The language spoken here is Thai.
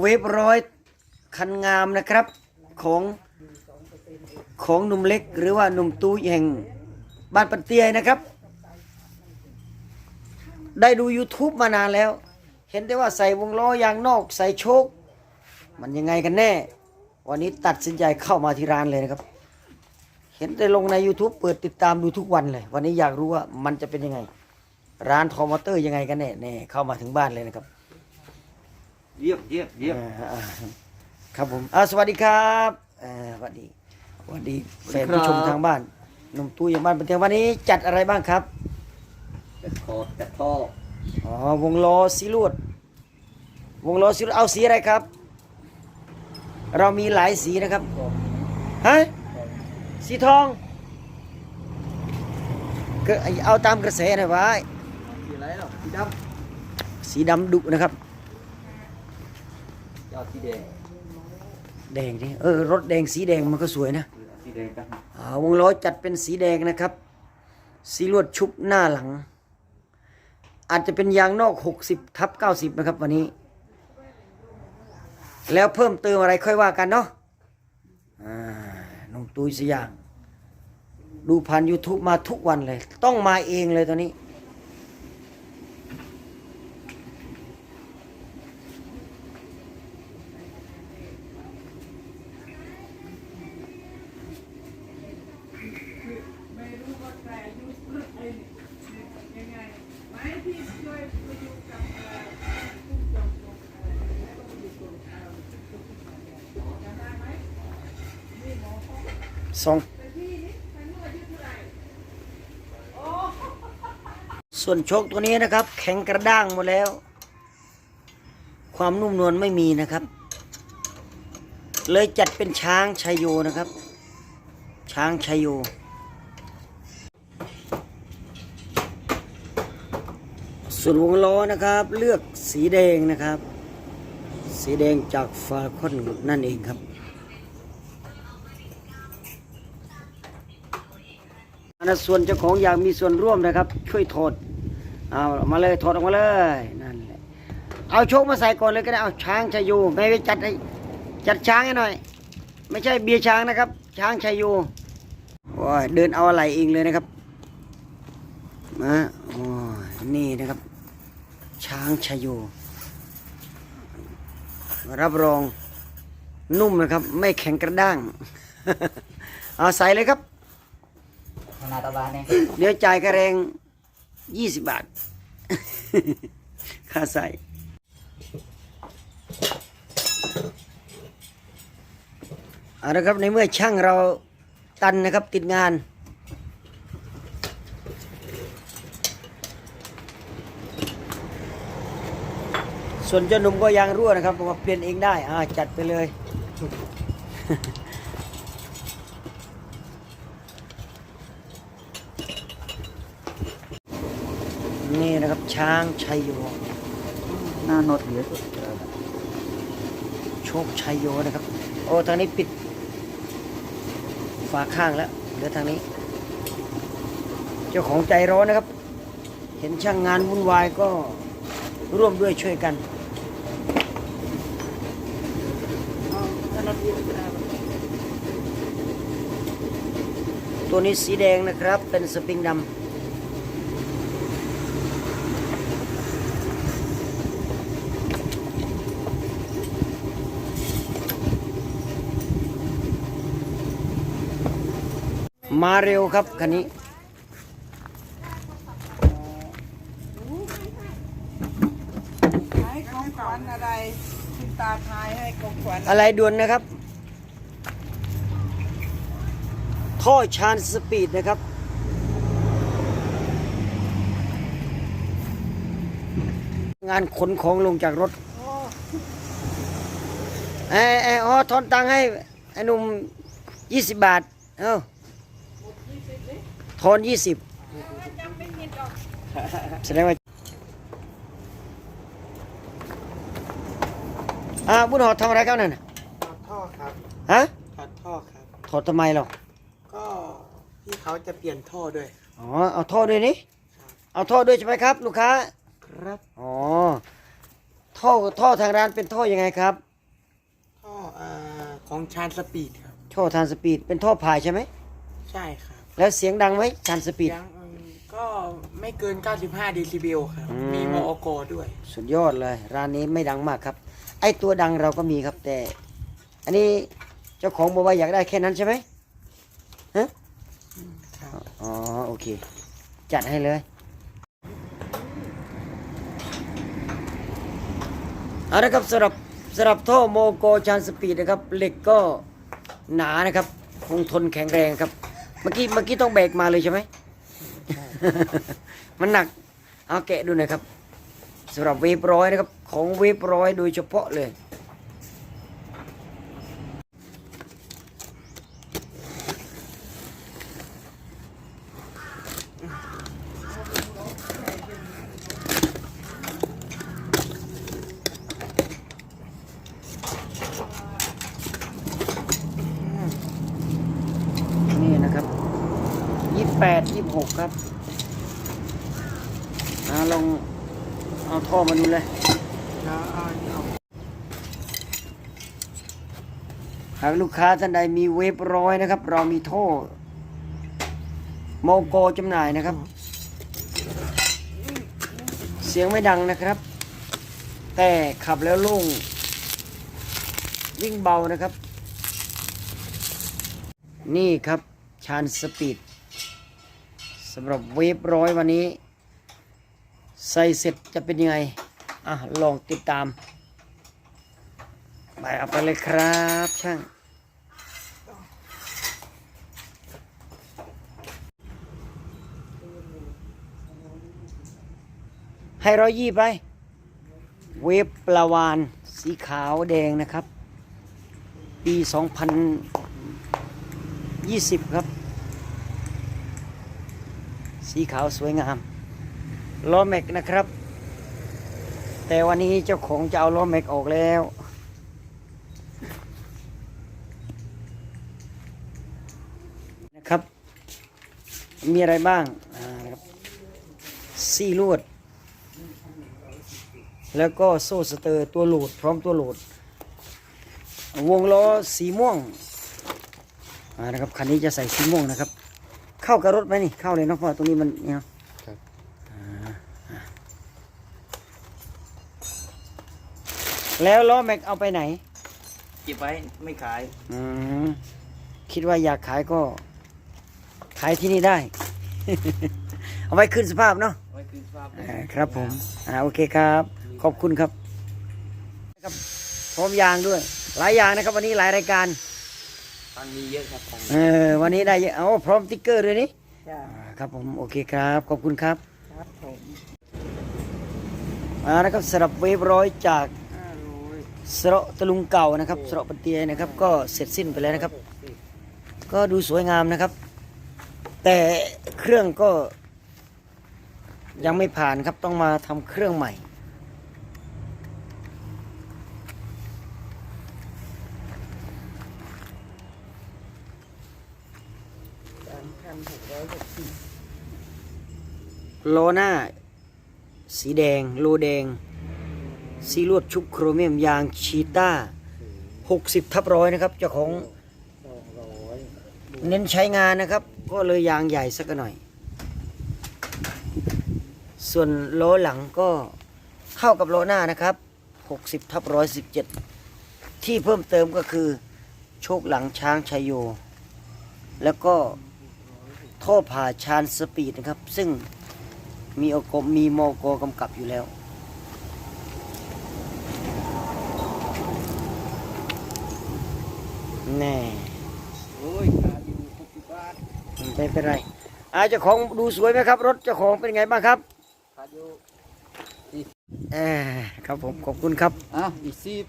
เวฟร้อยคันงามนะครับของของหนุ่มเล็กหรือว่าหนุ่มตู้แห่งบ้านปันเตียนะครับ ได้ดู YouTube มานานแล้ว เห็นได้ว่าใส่วงล้อยางนอก ใส่โชค มันยังไงกันแน่ วันนี้ตัดสินใจเข้ามาที่ร้านเลยนะครับ เห็นได้ลงใน YouTube เปิดติดตามดูทุกวันเลย วันนี้อยากรู้ว่ามันจะเป็นยังไง ร้านทอมอเตอร์ยังไงกันแน่แน่เข้ามาถึงบ้านเลยนะครับ เยี่ยมเยี่ยมเยี่ยมอ่าครับผมอ่าสวัสดีครับอ่าสวัสดีสวัสดีแฟนผู้ชมทางบ้านหนุ่มตู้อย่างบ้านเป็นเทียงวันนี้จัดอะไรบ้างครับจัดคอจัดท่ออ๋อวงล้อสีลวด วงล้อสีลวดเอาสีอะไรครับ เรามีหลายสีนะครับฮะสีทองก็เอาตามกระแสหน่อยไว้สีอะไรเนาะสีดสีดำดุนะครับำจะเอาสีแดงแดงดิเออรถแดงสีแดงมันก็สวยนะหรือเอาสีแดงกันอ่าวงล้อจัดเป็นสีแดงนะครับ สีลวดชุบหน้าหลัง อาจจะเป็นยางนอก 60ทับ90 นะครับวันนี้ แล้วเพิ่มเติมอะไรค่อยว่ากันเนาะอ่าน้องตุยสยางดูผ่าน YouTube มาทุกวันเลย ต้องมาเองเลยตอนนี้ สองส่วนโชคตัวนี้นะครับ แข็งกระด้างหมดแล้ว ความนุ่มนวลไม่มีนะครับ เลยจัดเป็นช้างชัยโยนะครับ ช้างชัยโยส่วนวงล้อนะครับ เลือกสีแดงนะครับ สีแดงจากฟาคอนนั่นเองครับ นนั้นส่วนเจ้าของอยากมีส่วนร่วมนะครับ ช่วยถอดเอามาเลยถอดออกมาเลยนั่นแหละเอาโชคมาใส่ก่อนเลยก็ได้เอาช้างชายูไม่ไปจัดให้จัดช้างให้หน่อย ไม่ใช่เบียร์ช้างนะครับ ช้างชายูโอ้ยเดินเอาอะไรเองเลยนะครับมาโอ้ยนี่นะครับ ช้างชายูรับรองนุ่มนะครับ ไม่แข็งกระด้าง เอาใส่เลยครับาตะบานเนี่ยเดี๋ยวจ่ายกระแรงยี่สิบบาท ค่าใส่เอาละครับในเมื่อช่างเราตันนะครับติดงานส่วนเจ้าหนุ่มก็ยางรั่วนะครับบอกว่าเปลี่ยนเองได้ อ่า จัดไปเลย นี่นะครับ ช้างชัยโยหน้าโนดเหลือสุดโชคชัยโยนะครับ โอ้ทางนี้ปิด ฝาข้างแล้วเหลือทางนี้ เจ้าของใจร้อนนะครับ เห็นช่างงานวุ่นวายก็ร่วมด้วยช่วยกันตัวนี้สีแดงนะครับ เป็นสปริงดำ มาเร็วครับคันนี้ ให้ของขวัญอะไรคุณตาทายให้ของขวัญอะไรด่วนนะครับ ท่อชานสปีดนะครับ งานขนของลงจากรถไอ้ไอ้อ๋อทอนตังค์ให้ไอ้หนุ่มยี่สิบบาท เอ้า ทอนยี่สิบแสดงว่าอ่าบุญหอทำอะไรครับนั่นน่ะถอดท่อครับฮะถอดท่อครับ ถอดทำไมหรอก็พี่เขาจะเปลี่ยนท่อด้วย อ๋อ เอาท่อด้วยนี่ เอาท่อด้วยใช่ไหมครับ ลูกค้า ครับ อ๋อ ท่อ ท่อทางร้านเป็นท่อยังไงครับ ท่อเอ่อของชานสปีดครับ ท่อทานสปีด เป็นท่อพายใช่ไหม ใช่ครับ แล้วเสียงดังไหมชานสปีด ยังอืมก็ไม่เกิน 95เดซิเบลครับ อืม มีมอกด้วย สุดยอดเลย ร้านนี้ไม่ดังมากครับ ไอตัวดังเราก็มีครับแต่ อันนี้เจ้าของบอกว่าอยากได้แค่นั้นใช่ไหมฮะครับ อ๋อโอเค จัดให้เลย เอาละครับสำหรับสำหรับท่อโมโกชานสปีดนะครับเหล็กก็หนานะครับ คงทนแข็งแรงครับ เมื่อกี้เมื่อกี้ต้องแบกมาเลยใช่ไหม มันหนัก เอาแกะดูหน่อยครับสำหรับเวฟร้อยนะครับ ของเวฟร้อยโดยเฉพาะเลย นี่นะครับยี่ แปดยี่หกครับอาลองเอาท่อมาดูเลยหากลูกค้าท่านใดมีเวฟร้อยนะครับ เรามีท่อโมโกจำหน่ายนะครับ เสียงไม่ดังนะครับ แต่ขับแล้วโล่งวิ่งเบานะครับ นี่ครับชานสปีด สำหรับเวฟร้อยวันนี้ ใส่เสร็จจะเป็นยังไง อะ ลองติดตาม ไปเอาไปเลยครับช่างให้ร้อยยี่ไป เวฟปลาวานสีขาวแดงนะครับ ปี 2020 ครับ สีขาวสวยงามล้อแม็กนะครับ แต่วันนี้เจ้าของจะเอาล้อแม็กออกแล้ว นะครับ มีอะไรบ้างซี่ลวด แล้วก็โซ่สเตอร์ตัวโหลด พร้อมตัวโหลด วงล้อสีม่วงนะครับคันนี้จะใส่สีม่วงนะครับ เข้ากับรถไหมนี่เข้าเลยเนาะเพราะว่าตรงนี้มันเนี่ยครับอ่าอ่าแล้วล้อแม็กเอาไปไหนเก็บไว้ไม่ขายอืมคิดว่าอยากขายก็ ขายที่นี่ได้ เอาไว้ขึ้นสภาพเนาะไว้คืนสภาพอ่าครับผมอ่าโอเคครับ ขอบคุณครับครับพร้อมยางด้วย หลายอย่างนะครับ วันนี้หลายรายการ ตังค์มีเยอะครับตังค์เออวันนี้ได้เยอะเอาพร้อมติ๊กเกอร์ด้วยนี่จ้ะอ่าครับผมโอเคครับ ขอบคุณครับครับผมอ่านะครับสำหรับเวฟร้อยจากห้าร้อยสระตะลุงเก่านะครับสระปะเตียนะครับ ก็เสร็จสิ้นไปแล้วนะครับก็ดูสวยงามนะครับ แต่เครื่องก็ยังไม่ผ่านครับต้องมาทำเครื่องใหม่ สามพันหกร้อยหกสิบ โลหน้า สีแดง โลแดงสีลวดชุบโครเมียมยางชีต้า 60 ทับร้อยนะครับ เจ้าของเน้นใช้งานนะครับ ก็เลยยางใหญ่สักหน่อย ส่วนโลหลังก็เข้ากับโลหน้านะครับ 60ทับร้อยสิบเจ็ดที่เพิ่มเติมก็คือ โชคหลังช้างชัยโย แล้วก็ท่อผ่าชานสปีดนะครับ ซึ่ง มีโอกมมีโมโกกำกับอยู่แล้ว แน่โอ้ยขาดอยู่หกสิบบาทไม่เป็นไรอาเจ้าของดูสวยไหมครับ รถเจ้าของเป็นไงบ้างครับขาดอยู่เออครับผมขอบคุณครับอะอีกสิบ